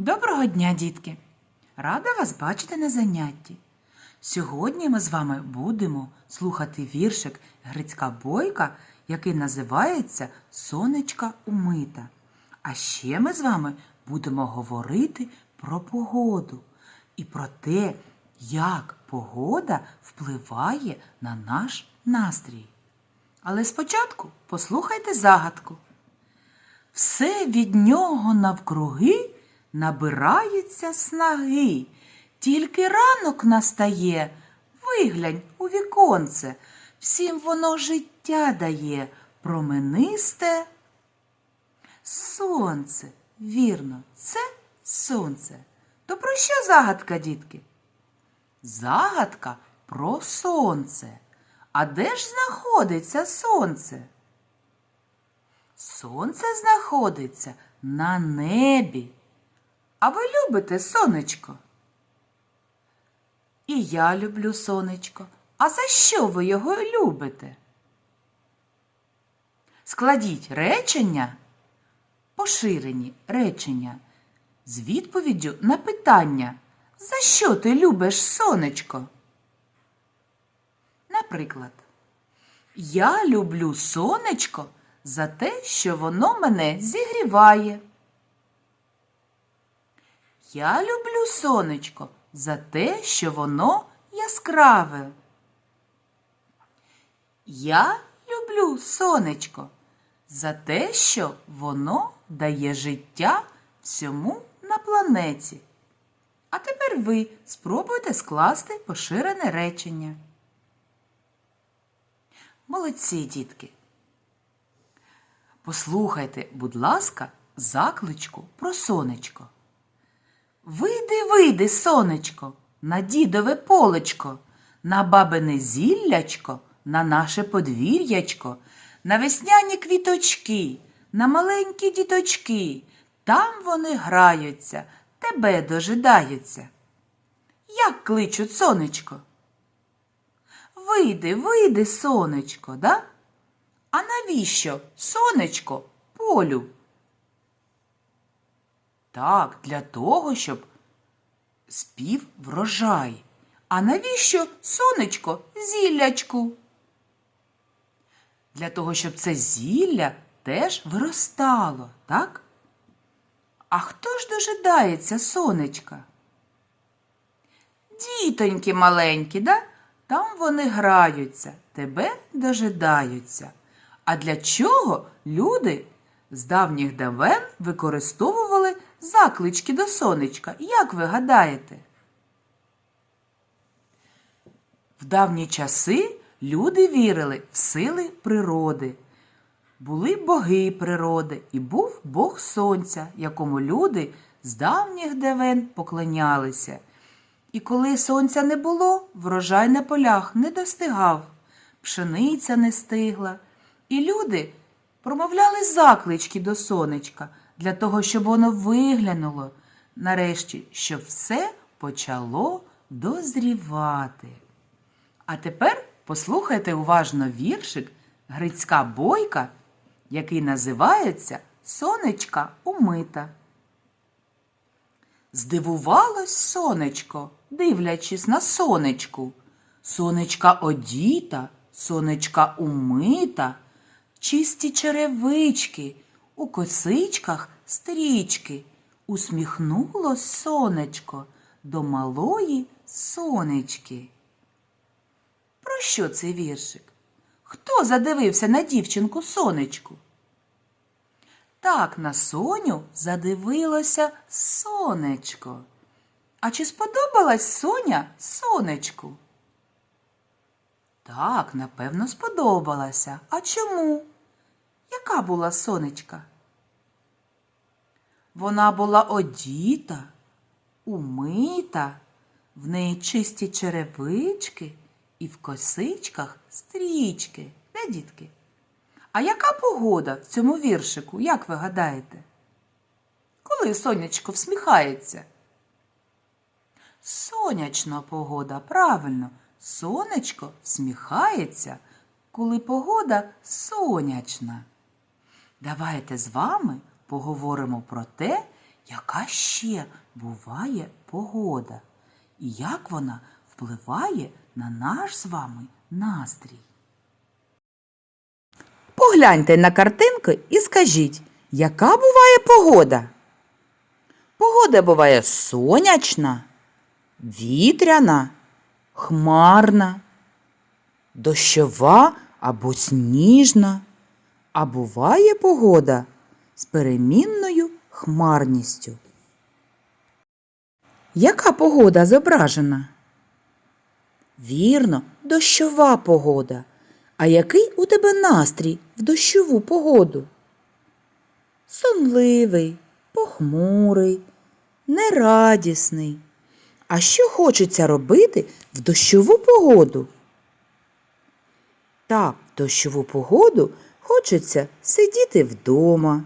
Доброго дня, дітки! Рада вас бачити на занятті. Сьогодні ми з вами будемо слухати віршик Грицька Бойка, який називається Сонечка умита. А ще ми з вами будемо говорити про погоду і про те, як погода впливає на наш настрій. Але спочатку послухайте загадку. Все від нього навкруги набирається снаги. Тільки ранок настає, виглянь у віконце, всім воно життя дає, променисте. Сонце, вірно, це сонце. То про що загадка, дітки? Загадка про сонце. А де ж знаходиться сонце? Сонце знаходиться на небі. А ви любите сонечко? І я люблю сонечко. А за що ви його любите? Складіть речення, поширені речення з відповіддю на питання, за що ти любиш сонечко? Наприклад, я люблю сонечко за те, що воно мене зігріває. Я люблю сонечко за те, що воно яскраве. Я люблю сонечко за те, що воно дає життя всьому на планеті. А тепер ви спробуйте скласти поширене речення. Молодці, дітки. Послухайте, будь ласка, закличку про сонечко. Вийди, вийди, сонечко, на дідове полечко, на бабине зіллячко, на наше подвір'ячко, на весняні квіточки, на маленькі діточки. Там вони граються, тебе дожидаються. Як кличуть сонечко? Вийди, вийди, сонечко, да? А навіщо сонечко полю? Так, для того, щоб спів врожай. А навіщо сонечко зіллячку? Для того, щоб це зілля теж виростало, так? А хто ж дожидається сонечка? Дітоньки маленькі, да? Там вони граються, тебе дожидаються. А для чого люди з давніх давен використовували заклички до сонечка? Як ви гадаєте? В давні часи люди вірили в сили природи. Були боги природи і був Бог Сонця, якому люди з давніх давен поклонялися. І коли сонця не було, врожай на полях не достигав, пшениця не стигла. І люди промовляли заклички до сонечка для того, щоб воно виглянуло, нарешті, щоб все почало дозрівати. А тепер послухайте уважно віршик Грицька бойка, який називається Сонечка умита. Здивувалось сонечко, дивлячись на сонечку. Сонечка одіта, сонечка умита, чисті черевички, у косичках стрічки. Усміхнулось сонечко до малої сонечки. Про що цей віршик? Хто задивився на дівчинку сонечку? Так на соню задивилося сонечко. А чи сподобалась соня сонечку? Так, напевно, сподобалася. А чому? Яка була сонечка? Вона була одіта, умита, в неї чисті черевички і в косичках стрічки. Де дітки? А яка погода в цьому віршику, як ви гадаєте? Коли сонячко всміхається? Сонячна погода, правильно, сонечко всміхається, коли погода сонячна. Давайте з вами поговоримо про те, яка ще буває погода і як вона впливає на наш з вами настрій. Погляньте на картинки і скажіть, яка буває погода? Погода буває сонячна, вітряна, хмарна, дощова або сніжна, а буває погода з перемінною хмарністю. Яка погода зображена? Вірно, дощова погода. А який у тебе настрій в дощову погоду? Сонливий, похмурий, нерадісний. А що хочеться робити в дощову погоду? Так, в дощову погоду хочеться сидіти вдома,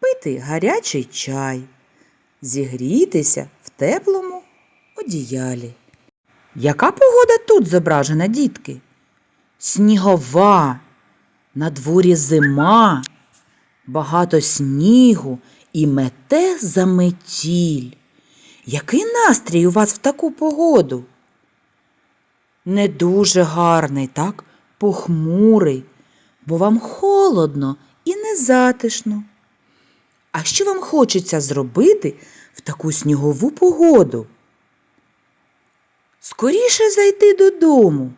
пити гарячий чай, зігрітися в теплому одіялі. Яка погода тут зображена, дітки? Снігова, на дворі зима, багато снігу і мете заметіль. Який настрій у вас в таку погоду? Не дуже гарний, так? Похмурий, бо вам холодно і незатишно. А що вам хочеться зробити в таку снігову погоду? Скоріше зайти додому,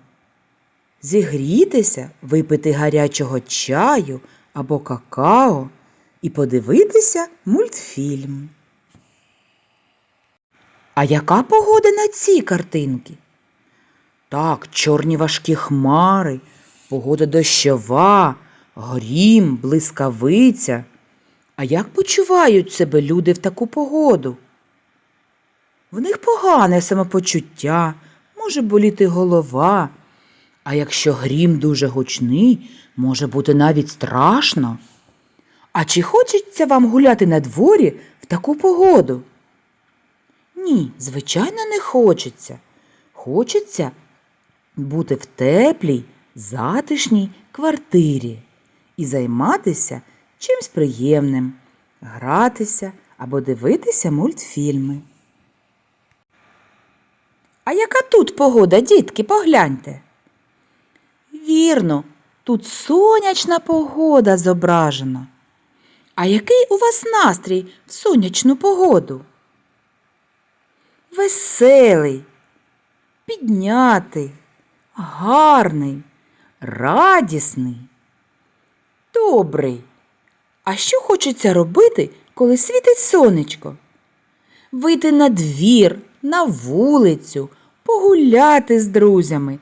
зігрітися, випити гарячого чаю або какао і подивитися мультфільм. А яка погода на цій картинці? Так, чорні важкі хмари, погода дощова, грім, блискавиця. А як почувають себе люди в таку погоду? В них погане самопочуття, може боліти голова. А якщо грім дуже гучний, може бути навіть страшно. А чи хочеться вам гуляти на дворі в таку погоду? Ні, звичайно, не хочеться. Хочеться бути в теплій, затишній квартирі і займатися чимсь приємним, гратися або дивитися мультфільми. А яка тут погода, дітки, погляньте? Вірно, тут сонячна погода зображена. А який у вас настрій в сонячну погоду? Веселий, піднятий, гарний, радісний, добрий. А що хочеться робити, коли світить сонечко? Вийти на двір, на вулицю, погуляти з друзями,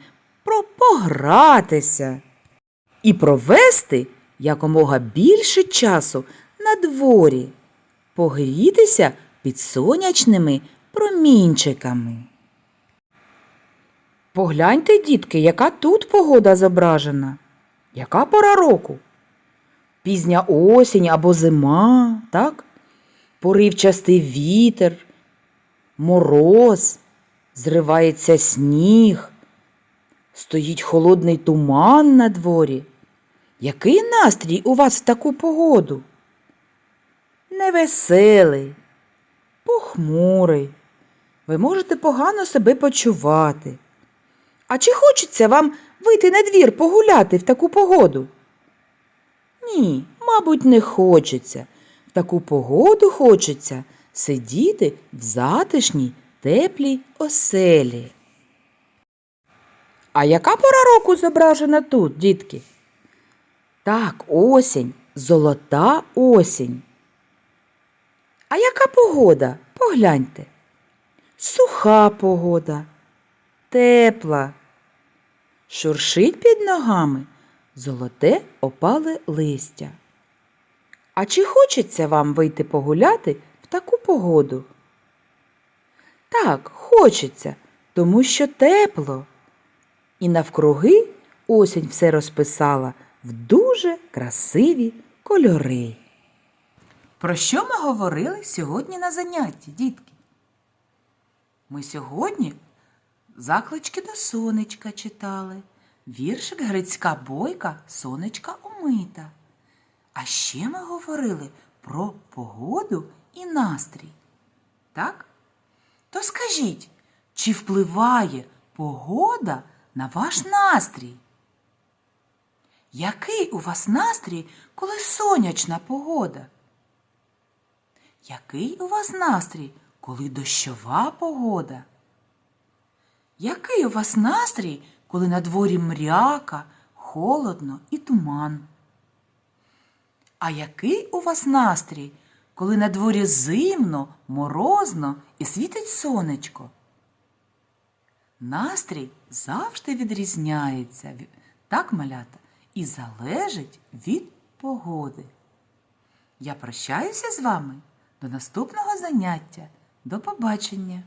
погратися і провести якомога більше часу на дворі, погрітися під сонячними промінчиками. Погляньте, дітки, яка тут погода зображена. Яка пора року? Пізня осінь або зима, так? Поривчастий вітер, мороз, зривається сніг, стоїть холодний туман на дворі. Який настрій у вас в таку погоду? Невеселий, похмурий. Ви можете погано себе почувати. А чи хочеться вам вийти на двір погуляти в таку погоду? Ні, мабуть, не хочеться. В таку погоду хочеться сидіти в затишній, теплій оселі. А яка пора року зображена тут, дітки? Так, осінь, золота осінь. А яка погода? Погляньте. Суха погода, тепла. Шуршить під ногами золоте опале листя. А чи хочеться вам вийти погуляти в таку погоду? Так, хочеться, тому що тепло. І навкруги осінь все розписала в дуже красиві кольори. Про що ми говорили сьогодні на занятті, дітки? Ми сьогодні заклички до сонечка читали, віршик Грицька бойка сонечка умита. А ще ми говорили про погоду і настрій. Так? То скажіть, чи впливає погода на ваш настрій? Який у вас настрій, коли сонячна погода? Який у вас настрій, коли дощова погода? Який у вас настрій, коли на дворі мряка, холодно і туман? А який у вас настрій, коли на дворі зимно, морозно і світить сонечко? Настрій завжди відрізняється, так, малята, і залежить від погоди. Я прощаюся з вами до наступного заняття. До побачення!